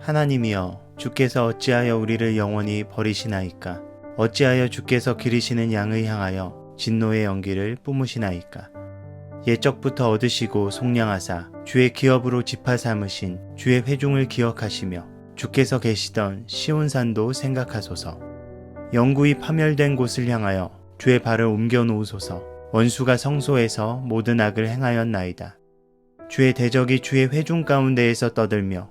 하나님이여 주께서 어찌하여 우리를 영원히 버리시나이까? 어찌하여 주께서 기르시는 양을 향하여 진노의 연기를 뿜으시나이까? 옛적부터 얻으시고 속량하사 주의 기업으로 지파 삼으신 주의 회중을 기억하시며 주께서 계시던 시온산도 생각하소서. 영구히 파멸된 곳을 향하여 주의 발을 옮겨 놓으소서. 원수가 성소에서 모든 악을 행하였나이다. 주의 대적이 주의 회중 가운데에서 떠들며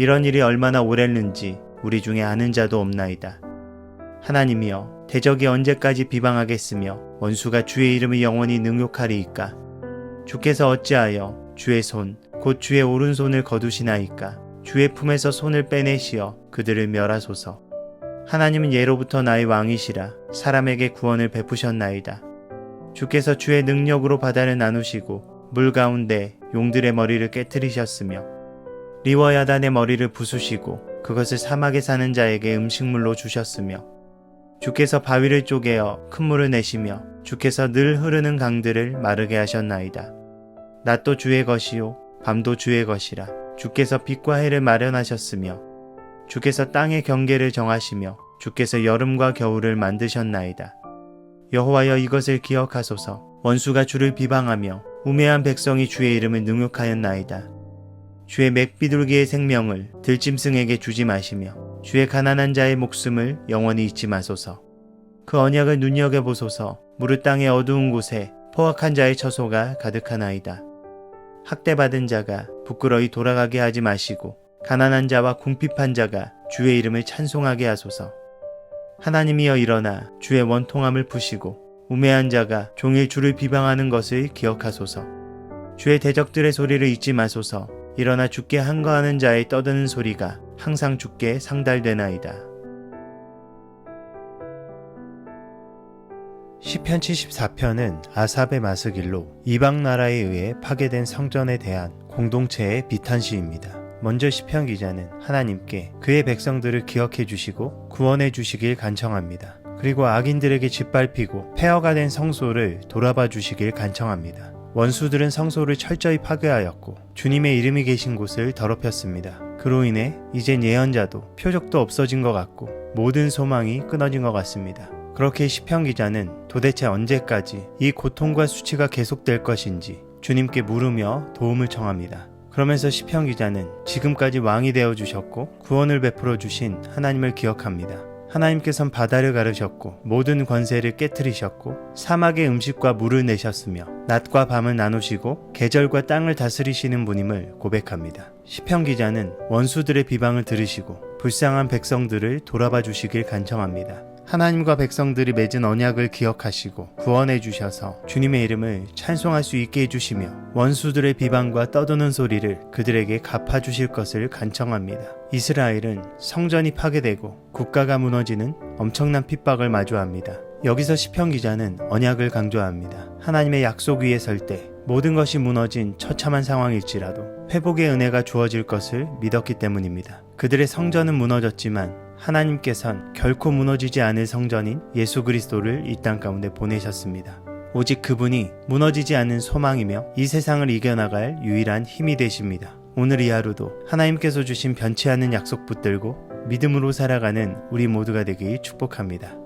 이런 일이 얼마나 오랬는지 우리 중에 아는 자도 없나이다. 하나님이여 대적이 언제까지 비방하겠으며 원수가 주의 이름을 영원히 능욕하리이까? 주께서 어찌하여 주의 손 곧 주의 오른손을 거두시나이까? 주의 품에서 손을 빼내시어 그들을 멸하소서. 하나님은 예로부터 나의 왕이시라 사람에게 구원을 베푸셨나이다. 주께서 주의 능력으로 바다를 나누시고 물 가운데 용들의 머리를 깨뜨리셨으며 리워야단의 머리를 부수시고 그것을 사막에 사는 자에게 음식물로 주셨으며 주께서 바위를 쪼개어 큰 물을 내시며 주께서 늘 흐르는 강들을 마르게 하셨나이다. 낮도 주의 것이요 밤도 주의 것이라 주께서 빛과 해를 마련하셨으며 주께서 땅의 경계를 정하시며 주께서 여름과 겨울을 만드셨나이다. 여호와여 이것을 기억하소서 원수가 주를 비방하며 우매한 백성이 주의 이름을 능욕하였나이다. 주의 맥비둘기의 생명을 들짐승에게 주지 마시며 주의 가난한 자의 목숨을 영원히 잊지 마소서. 그 언약을 눈여겨보소서 무릇 땅의 어두운 곳에 포악한 자의 처소가 가득하나이다. 학대받은 자가 부끄러이 돌아가게 하지 마시고 가난한 자와 궁핍한 자가 주의 이름을 찬송하게 하소서. 하나님이여 일어나 주의 원통함을 푸시고 우매한 자가 종일 주를 비방하는 것을 기억하소서. 주의 대적들의 소리를 잊지 마소서. 일어나 주께 한거하는 자의 떠드는 소리가 항상 주께 상달되나이다. 시편 74편은 아삽의 마스길로 이방 나라에 의해 파괴된 성전에 대한 공동체의 비탄시입니다. 먼저 시편 기자는 하나님께 그의 백성들을 기억해 주시고 구원해 주시길 간청합니다. 그리고 악인들에게 짓밟히고 폐허가 된 성소를 돌아봐 주시길 간청합니다. 원수들은 성소를 철저히 파괴하였고 주님의 이름이 계신 곳을 더럽혔습니다. 그로 인해 이젠 예언자도 표적도 없어진 것 같고 모든 소망이 끊어진 것 같습니다. 그렇게 시편 기자는 도대체 언제까지 이 고통과 수치가 계속될 것인지 주님께 물으며 도움을 청합니다. 그러면서 시편 기자는 지금까지 왕이 되어 주셨고 구원을 베풀어 주신 하나님을 기억합니다. 하나님께선 바다를 가르셨고 모든 권세를 깨뜨리셨고 사막의 음식과 물을 내셨으며 낮과 밤을 나누시고 계절과 땅을 다스리시는 분임을 고백합니다. 시편 기자는 원수들의 비방을 들으시고 불쌍한 백성들을 돌아봐 주시길 간청합니다. 하나님과 백성들이 맺은 언약을 기억하시고 구원해 주셔서 주님의 이름을 찬송할 수 있게 해주시며 원수들의 비방과 떠드는 소리를 그들에게 갚아 주실 것을 간청합니다. 이스라엘은 성전이 파괴되고 국가가 무너지는 엄청난 핍박을 마주합니다. 여기서 시편 기자는 언약을 강조합니다. 하나님의 약속 위에 설 때 모든 것이 무너진 처참한 상황일지라도 회복의 은혜가 주어질 것을 믿었기 때문입니다. 그들의 성전은 무너졌지만 하나님께선 결코 무너지지 않을 성전인 예수 그리스도를 이 땅 가운데 보내셨습니다. 오직 그분이 무너지지 않는 소망이며 이 세상을 이겨나갈 유일한 힘이 되십니다. 오늘 이 하루도 하나님께서 주신 변치 않는 약속 붙들고 믿음으로 살아가는 우리 모두가 되길 축복합니다.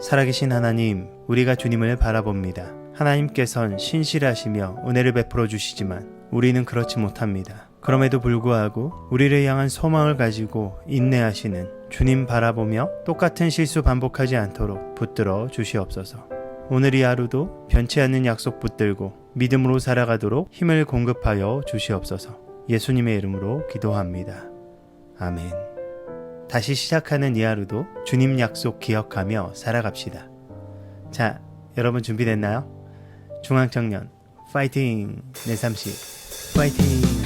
살아계신 하나님, 우리가 주님을 바라봅니다. 하나님께선 신실하시며 은혜를 베풀어 주시지만 우리는 그렇지 못합니다. 그럼에도 불구하고 우리를 향한 소망을 가지고 인내하시는 주님 바라보며 똑같은 실수 반복하지 않도록 붙들어 주시옵소서. 오늘 이 하루도 변치 않는 약속 붙들고 믿음으로 살아가도록 힘을 공급하여 주시옵소서. 예수님의 이름으로 기도합니다. 아멘. 다시 시작하는 이 하루도 주님 약속 기억하며 살아갑시다. 자, 여러분 준비됐나요? 중앙청년 파이팅 내삼시 파이팅